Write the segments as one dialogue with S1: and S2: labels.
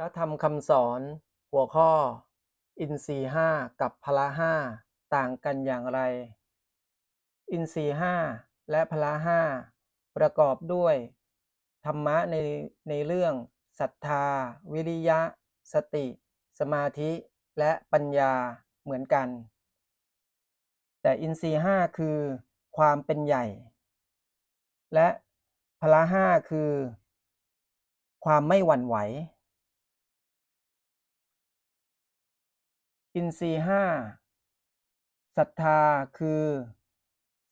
S1: ระธรรมคำสอน หัวข้อ อินทรีห้ากับพละห้าต่างกันอย่างไร อินทรีห้าและพละห้าประกอบด้วย ธรรมะในในเรื่องศรัทธา วิริยะ สติ สมาธิและปัญญาเหมือนกัน แต่อินทรีห้าคือความเป็นใหญ่ และพละห้าคือ ความไม่หวั่นไหว อินทรีห้าศรัทธาคือ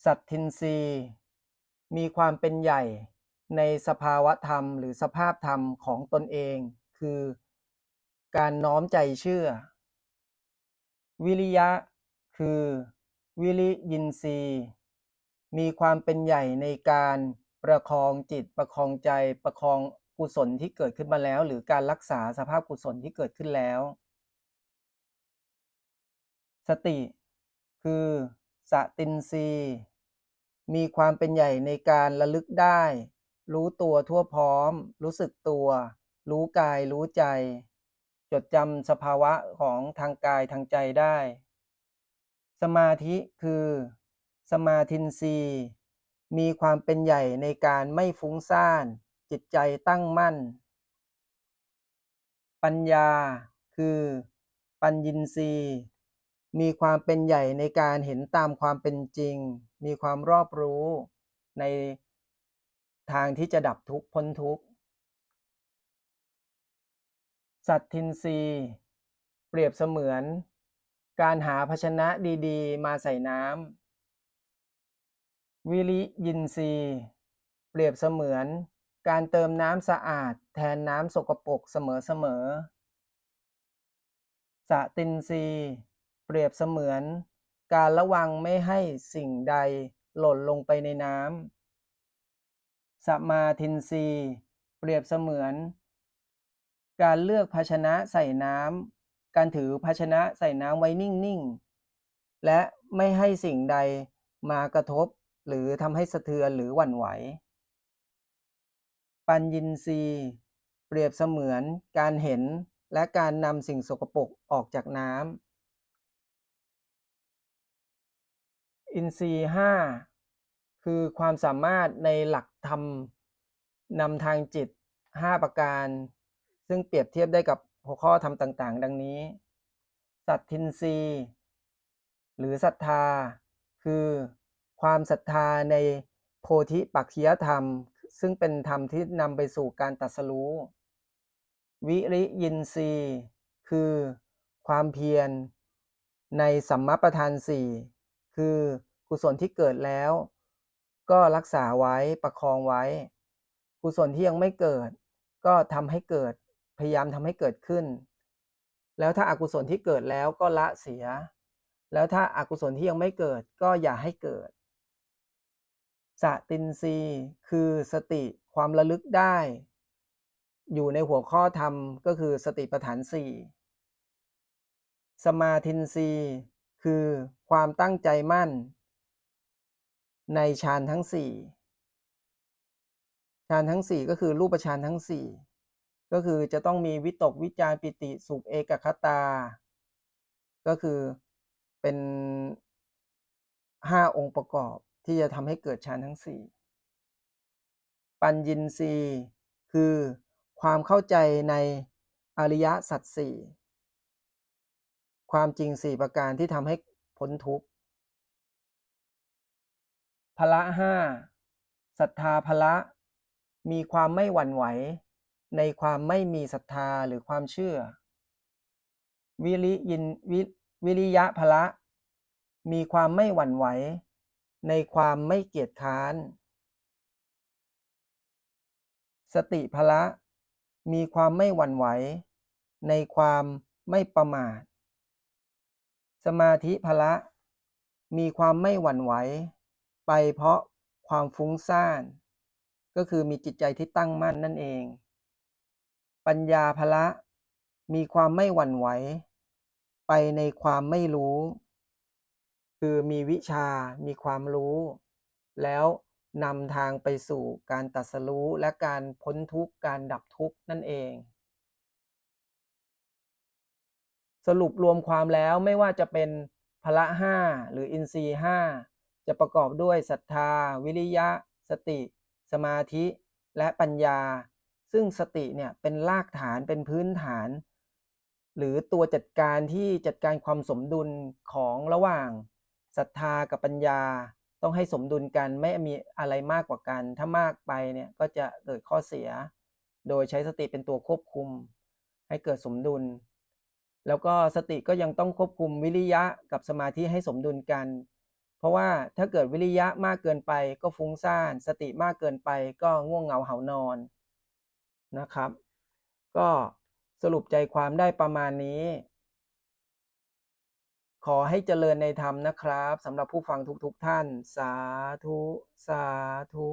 S1: สัตทินรีมีความเป็นใหญ่ในสภาวะธรรมหรือสภาพธรรมของตนเอง คือ การน้อมใจเชื่อ วิริยะ คือ วิริยินทรีมีความเป็นใหญ่ในการประคองจิตประคองใจประคองกุศลที่เกิดขึ้นมาแล้ว หรือการรักษาสภาพกุศลที่เกิดขึ้นแล้ว สติ คือสตินรีมีความเป็นใหญ่ในการระลึกได้ รู้ตัวทั่วพร้อม รู้สึกตัว รู้กายรู้ใจ จดจำสภาวะของทางกายทางใจได้ สมาธิคือ สมาธินรีมีความเป็นใหญ่ในการไม่ฟุ้งซ่าน จิตใจตั้งมั่น ปัญญาคือ ปัญญินรีย มีความเป็นใหญ่ในการเห็นตามความเป็นจริง มีความรอบรู้ในทางที่จะดับทุกข์พ้นทุกข์ สัตทินรีเปรียบเสมือน การหาภาชนะดีๆ มาใส่น้ำ วิริยินรีเปรียบเสมือน การเติมน้ำสะอาดแทนน้ำสกปรกเสมอๆสตินรี เปรียบเสมือนการระวังไม่ให้สิ่งใดหล่นลงไปในน้ำสมาธินรีเปรียบเสมือน การเลือกภาชนะใส่น้ำการถือภาชนะใส่น้ำไว้นิ่งๆ และไม่ให้สิ่งใดมากระทบหรือทำให้สะเทือนหรือหวั่นไหว ปัญญินรีเปรียบเสมือนการเห็นและการนำสิ่งสกปรกออกจากน้ำ อินทรีย์ห้าคือความสามารถในหลักธรรมนำทางจิต 5 ประการ ซึ่งเปรียบเทียบได้กับหัวข้อธรรมต่าง ๆ ดังนี้ สัตทินรีหรือศรัทธา คือความศรัทธาในโพธิปักขิยธรรม ซึ่งเป็นธรรมที่นำไปสู่การตรัสรู้ วิริยินทรีคือความเพียรในสัมมาประธานสี่ คือกุศลที่เกิดแล้ว ก็รักษาไว้ประคองไว้ กุศลที่ยังไม่เกิด ก็ทำให้เกิดพยายามทำให้เกิดขึ้น แล้วถ้าอากุศลที่เกิดแล้วก็ละเสีย แล้วถ้าอากุศลที่ยังไม่เกิดก็อย่าให้เกิดสตินรีคือสติความระลึกได้ อยู่ในหัวข้อธรรมก็คือสติปัฏฐานสี่สมาธินรี คือความตั้งใจมั่น ในฌานทั้งสี่ฌานทั้งสี่ก็คือรูปฌานทั้งสี่ก็คือจะต้องมีวิตกวิจารปิติสุขเอกคตา ก็คือเป็นห้าองค์ประกอบที่จะทำให้เกิดฌานทั้งสี่ปัญญินรีคือความเข้าใจในอริยสัจสี่ ความจริงสี่ประการที่ทำให้พ้นทุกข์พละห้าศรัทธาพละ มีความไม่หวั่นไหว ในความไม่มีศรัทธาหรือความเชื่อ วิริยินววิริยะพละ มีความไม่หวั่นไหว ในความไม่เกียจค้าน สติพละ มีความไม่หวั่นไหว ในความไม่ประมาท สมาธิพละ มีความไม่หวั่นไหว ไปเพราะความฟุ้งซ่าน ก็คือมีจิตใจที่ตั้งมั่นนั่นเอง ปัญญาพละ มีความไม่หวั่นไหว ไปในความไม่รู้ คือมีวิชา มีความรู้ แล้วนำทางไปสู่การตัดสรู้และการพ้นทุกข์การดับทุกข์นั่นเอง สรุปรวมความแล้วไม่ว่าจะเป็นพละห้าหรืออินทรีห้าจะประกอบด้วยศรัทธา วิริยะ สติ สมาธิ และปัญญา ซึ่งสติเนี่ยเป็นรากฐานเป็นพื้นฐาน หรือตัวจัดการที่จัดการความสมดุลของระหว่างศรัทธากับปัญญาต้องให้สมดุลกันไม่มีอะไรมากกว่ากัน ถ้ามากไปเนี่ยก็จะเกิดข้อเสีย โดยใช้สติเป็นตัวควบคุม ให้เกิดสมดุล แล้วก็สติก็ยังต้องควบคุมวิริยะกับสมาธิให้สมดุลกัน เพราะว่าถ้าเกิดวิริยะมากเกินไปก็ฟุ้งซ่าน สติมากเกินไปก็ง่วงเหงาเหานอนนะครับ ก็สรุปใจความได้ประมาณนี้ ขอให้เจริญในธรรมนะครับสำหรับผู้ฟังทุกๆทท่าน สาธุ สาธุ